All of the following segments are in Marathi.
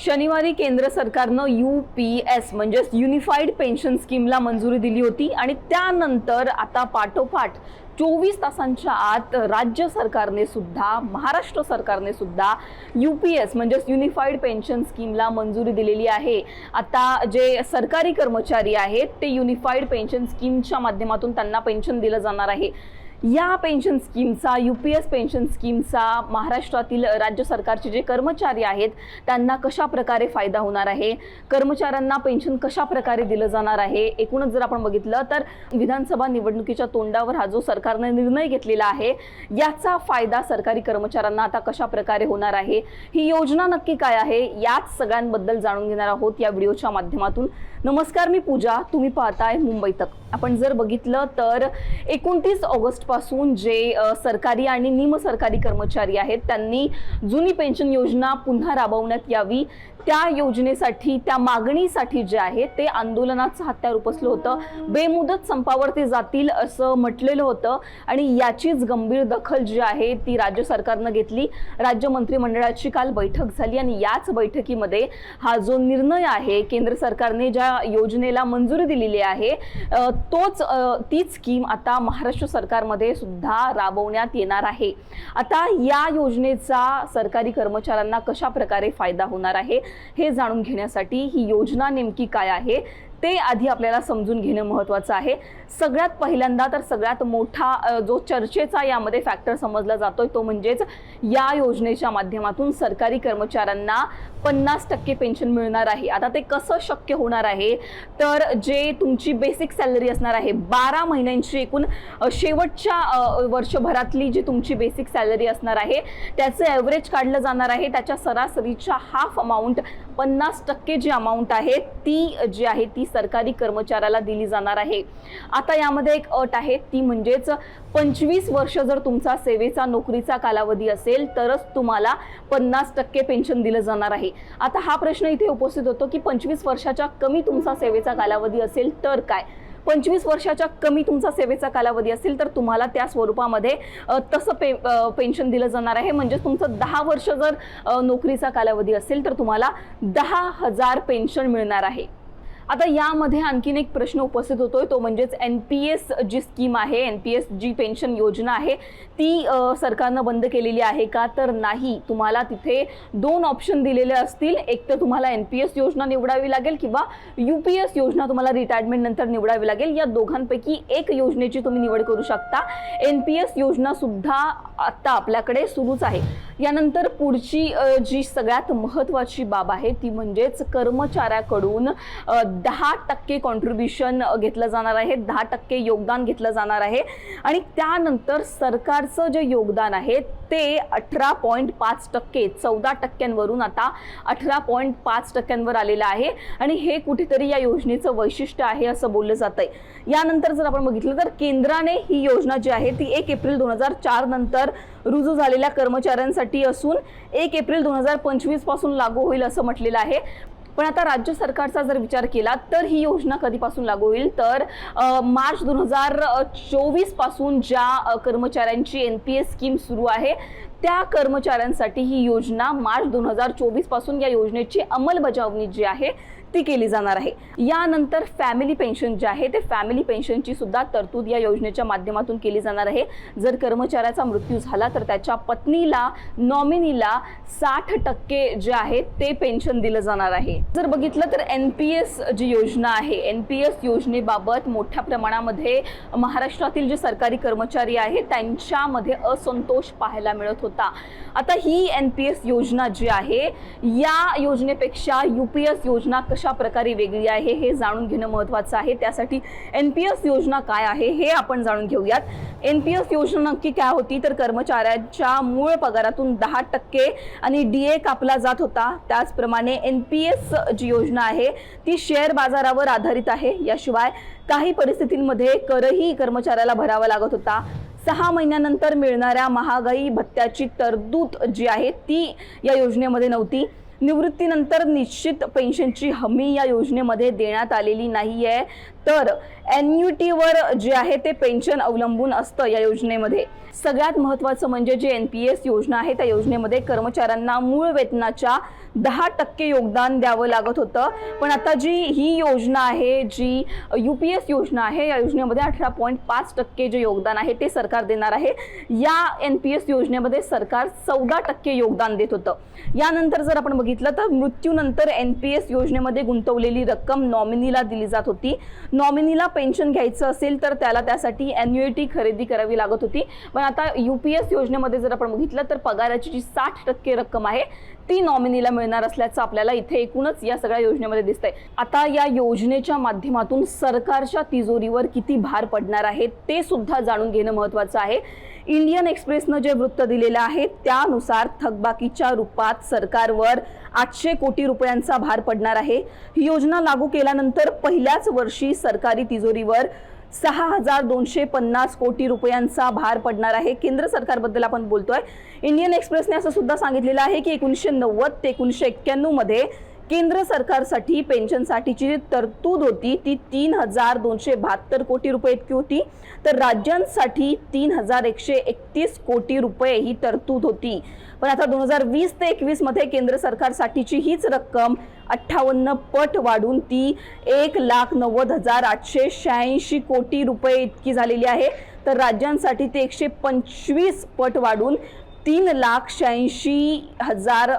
शनिवारी केंद्र सरकारनं यू पी एस म्हणजेच युनिफाईड पेन्शन स्कीमला मंजुरी दिली होती आणि त्यानंतर आता पाठोपाठ चोवीस तासांच्या आत राज्य सरकारने सुद्धा महाराष्ट्र सरकारने सुद्धा यू पी एस म्हणजेच युनिफाईड पेन्शन स्कीमला मंजुरी दिलेली आहे. आता जे सरकारी कर्मचारी आहेत ते युनिफाईड पेन्शन स्कीमच्या माध्यमातून त्यांना पेन्शन दिलं जाणार आहे. या पेन्शन स्कीमचा यू पी एस पेन्शन स्कीमचा महाराष्ट्रातील राज्य सरकारचे जे कर्मचारी आहेत त्यांना कशा प्रकारे फायदा होणार आहे? कर्मचाऱ्यांना पेन्शन कशा प्रकारे दिलं जाणार आहे? एकूणच जर आपण बघितलं तर विधानसभा निवडणुकीच्या तोंडावर हा जो सरकारने निर्णय घेतलेला आहे याचा फायदा सरकारी कर्मचाऱ्यांना आता कशा प्रकारे होणार आहे? ही योजना नक्की काय आहे? याच सगळ्यांबद्दल जाणून घेणार आहोत या व्हिडिओच्या माध्यमातून. नमस्कार मी पूजा. तुम्ही पाहताय मुंबई तक. आपण जर बघितलं तर एकोणतीस ऑगस्ट पासून जे सरकारी आणि निमसरकारी कर्मचारी आहेत त्यांनी जुनी पेन्शन योजना पुन्हा राबवण्यात यावी. त्या योजनेसाठी त्या मागणीसाठी जे आहे ते आंदोलनाचं हत्यार उपसलं होतं. बेमुदत संपावर ते जातील असं म्हटलेलं होतं आणि याचीच गंभीर दखल जी आहे ती राज्य सरकारनं घेतली. राज्य मंत्रिमंडळाची काल बैठक झाली आणि याच बैठकीमध्ये हा जो निर्णय आहे केंद्र सरकारने ज्या योजनेला मंजुरी दिलेली आहे तोच ती तीच स्कीम आता महाराष्ट्र सरकारमध्ये सुद्धा राबवण्यात येणार आहे. आता या योजनेचा सरकारी कर्मचाऱ्यांना कशा प्रकारे फायदा होणार आहे हे जाणून घेण्यासाठी ही योजना नेमकी काय आहे? ते आधी आपल्याला समजून घेणं महत्त्वाचं आहे. सगळ्यात पहिल्यांदा तर सगळ्यात मोठा जो चर्चेचा यामध्ये फॅक्टर समजला जातोय तो म्हणजेच या योजनेच्या माध्यमातून सरकारी कर्मचाऱ्यांना पन्नास टक्के पेन्शन मिळणार आहे. आता ते कसं शक्य होणार आहे? तर जे तुमची बेसिक सॅलरी असणार आहे बारा महिन्यांची एकूण शेवटच्या वर्षभरातली जी तुमची बेसिक सॅलरी असणार आहे त्याचं ॲव्हरेज काढलं जाणार आहे. त्याच्या सरासरीच्या हाफ अमाऊंट पन्नास टक्के जी अमाऊंट आहे ती जी आहे ती सरकारी कर्मचाऱ्याला दिली जाणार आहे. आता यामध्ये एक अट आहे ती म्हणजेच पंचवीस वर्ष जर तुमचा सेवेचा नोकरीचा कालावधी असेल तरच तुम्हाला पन्नास टक्के पेन्शन दिलं जाणार आहे. आता हा प्रश्न इथे उपस्थित होतो की पंचवीस वर्षाच्या कमी तुमचा सेवेचा कालावधी असेल तर काय? पंचवीस वर्षाच्या कमी तुमचा सेवेचा कालावधी असेल तर तुम्हाला त्या स्वरूपामध्ये तसं पे पेन्शन दिलं जाणार आहे. म्हणजे तुमचं दहा वर्ष जर नोकरीचा कालावधी असेल तर तुम्हाला दहा हजार पेन्शन मिळणार आहे. आता यामध्ये आणखीन एक प्रश्न उपस्थित होतोय. तो म्हणजेच एन पी एस जी स्कीम आहे एन पी एस जी पेन्शन योजना आहे ती सरकारनं बंद केलेली आहे का? तर नाही. तुम्हाला तिथे दोन ऑप्शन दिलेले असतील. एक तर तुम्हाला एन पी एस योजना निवडावी लागेल किंवा यू पी एस योजना तुम्हाला रिटायरमेंट नंतर निवडावी लागेल. या दोघांपैकी एक योजनेची तुम्ही निवड करू शकता. एन पी एस योजना सुद्धा आत्ता आपल्याकडे सुरूच आहे. यानंतर पुढची जी सगळ्यात महत्त्वाची बाब आहे ती म्हणजेच कर्मचाऱ्याकडून दहा टक्के कॉन्ट्रीब्युशन घेतलं जाणार आहे दहा टक्के योगदान घेतलं जाणार आहे. आणि त्यानंतर सरकारचं जे योगदान आहे ते अठरा पॉईंट पाच टक्के चौदा टक्क्यांवरून आता अठरा पॉईंट पाच टक्क्यांवर आलेलं आहे. आणि हे कुठेतरी या योजनेचं वैशिष्ट्य आहे असं बोललं जातंय. यानंतर जर आपण बघितलं तर केंद्राने ही योजना जी आहे ती एक एप्रिल दोन हजार चार नंतर रुजू झालेल्या कर्मचाऱ्यांसाठी असून एक एप्रिल दोन हजार पंचवीसपासून लागू होईल असं म्हटलेलं आहे. पण आता राज्य सरकारचा जर विचार केला तर ही योजना कधीपासून लागू होईल? तर मार्च दोन हजार चोवीसपासून ज्या कर्मचाऱ्यांची एन पी एस स्कीम सुरू आहे त्या कर्मचाऱ्यांसाठी ही योजना मार्च दोन हजार चोवीसपासून या योजनेची अंमलबजावणी जी आहे ती केली जाणार आहे. यानंतर फॅमिली पेन्शन जे आहे ते फॅमिली पेन्शनची सुद्धा तरतूद या योजनेच्या माध्यमातून केली जाणार आहे. जर कर्मचाऱ्याचा मृत्यू झाला तर त्याच्या पत्नीला नॉमिनीला साठ टक्के जे आहे ते पेन्शन दिलं जाणार आहे. जर बघितलं तर एन पी एस जी योजना आहे एन पी एस योजनेबाबत मोठ्या प्रमाणामध्ये महाराष्ट्रातील जे सरकारी कर्मचारी आहेत त्यांच्यामध्ये असंतोष पाहायला मिळत होता. आता ही एन पी एस योजना जी आहे या योजनेपेक्षा यू पी एस योजना कशा प्रकारे वेगळी आहे हे जाणून घेणं महत्त्वाचं आहे. त्यासाठी एन पी एस योजना काय आहे हे आपण जाणून घेऊयात. एन पी एस योजना नक्की काय होती तर कर्मचाऱ्यांच्या मूळ पगारातून दहा टक्के आणि डी ए कापला जात होता. त्याचप्रमाणे एन पी एस जी योजना आहे ती शेअर बाजारावर आधारित आहे. याशिवाय काही परिस्थितींमध्ये करही कर्मचाऱ्याला भरावा लागत होता. सहा महिन्यानंतर मिळणाऱ्या महागाई भत्त्याची तरतूद जी आहे ती या योजनेमध्ये नव्हती. निवृत्तीनंतर निश्चित पेन्शनची हमी या योजनेमध्ये देण्यात आलेली नाही आहे तर एन्युटीवर जे आहे ते पेन्शन अवलंबून असतं या योजनेमध्ये. सगळ्यात महत्त्वाचं म्हणजे जे एन पी एस योजना आहे त्या योजनेमध्ये कर्मचाऱ्यांना मूळ वेतनाच्या दहा टक्के योगदान द्यावं लागत होतं. पण आता जी ही योजना आहे जी यू पी एस योजना आहे या योजनेमध्ये अठरा पॉईंट पाच टक्के जे योगदान आहे ते सरकार देणार आहे. या एन पी एस योजनेमध्ये सरकार चौदा टक्के योगदान देत होतं. यानंतर जर आपण बघितलं तर मृत्यूनंतर एन पी एस योजनेमध्ये गुंतवलेली रक्कम नॉमिनीला दिली जात होती. नॉमिनीला पेन्शन घ्यायचं असेल तर त्याला त्यासाठी एन्युएटी खरेदी करावी लागत होती. पण आता यू पी एस योजनेमध्ये जर आपण बघितलं तर पगाराची जी साठ टक्के रक्कम आहे ती नॉमिनीला मिळणार असल्याचं आपल्याला इथे एकूणच या सगळ्या योजनेमध्ये दिसतंय. आता या योजनेच्या माध्यमातून सरकारच्या तिजोरीवर किती भार पडणार आहे ते सुद्धा जाणून घेणं महत्त्वाचं आहे. इंडियन एक्सप्रेसनं जे वृत्त दिलेलं आहे त्यानुसार थकबाकीच्या रूपात सरकारवर आठशे कोटी रुपयांचा भार पडणार आहे. ही योजना लागू केल्यानंतर पहिल्याच वर्षी सरकारी तिजोरीवर सहा हजार दोनशे पन्नास कोटी रुपयांचा भार पडणार आहे. केंद्र सरकारबद्दल आपण बोलतोय. इंडियन एक्सप्रेसने असं सुद्धा सांगितलेलं आहे की एकोणीसशे नव्वद ते एकोणीसशे एक्क्याण्णवमध्ये मध्ये केंद्र सरकारसाठी पेन्शनसाठीची जी तरतूद होती ती तीन हजार दोनशे बहात्तर कोटी रुपये इतकी होती. तर राज्यांसाठी तीन हजार एकशे एकतीस कोटी रुपये ही तरतूद होती. पण आता दोन हजार वीस ते एकवीसमध्ये केंद्र सरकारसाठीची हीच रक्कम अठ्ठावन्न पट वाढून ती एक लाख नव्वद हजार आठशे शहाऐंशी कोटी रुपये इतकी झालेली आहे. तर राज्यांसाठी ते एकशे पंचवीस पट वाढून तीन लाख शहाऐंशी हजार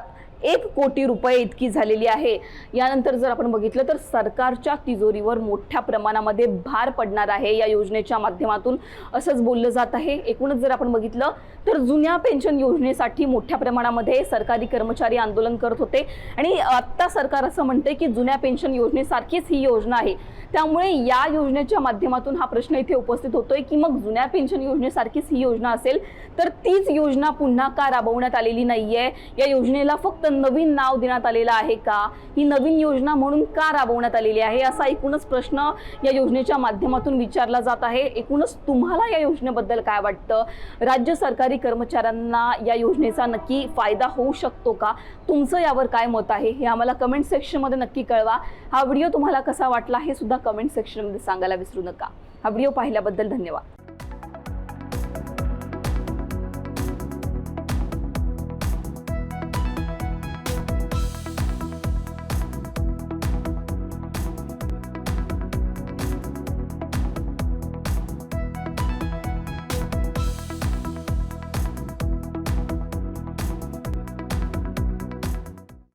एक कोटी रुपये इतकी झालेली आहे. यानंतर जर आपण बघितलं तर सरकारच्या तिजोरीवर मोठ्या प्रमाणामध्ये भार पडणार आहे या योजनेच्या माध्यमातून. असंच बोललं जात आहे. एकूणच जर आपण बघितलं तर जुन्या पेन्शन योजनेसाठी मोठ्या प्रमाणामध्ये सरकारी कर्मचारी आंदोलन करत होते. आणि आत्ता सरकार असं म्हणते की जुन्या पेन्शन योजनेसारखीच ही योजना आहे. त्यामुळे या योजनेच्या माध्यमातून हा प्रश्न इथे उपस्थित होतोय की मग जुन्या पेन्शन योजनेसारखीच ही योजना असेल तर तीच योजना पुन्हा का राबवण्यात आलेली नाहीये? या योजनेला फक्त नवीन नाव देण्यात आलेलं आहे का? ही नवीन योजना म्हणून का राबवण्यात आलेली आहे? असा एकूणच प्रश्न या योजनेच्या माध्यमातून विचारला जात आहे. एकूणच तुम्हाला या योजनेबद्दल काय वाटतं? राज्य सरकारी कर्मचाऱ्यांना या योजनेचा नक्की फायदा होऊ शकतो का? तुमचं यावर काय मत आहे? हे आम्हाला कमेंट सेक्शनमध्ये नक्की कळवा. हा व्हिडिओ तुम्हाला कसा वाटला हे सुद्धा कमेंट सेक्शनमध्ये सांगायला विसरू नका. हा व्हिडिओ पाहिल्याबद्दल धन्यवाद.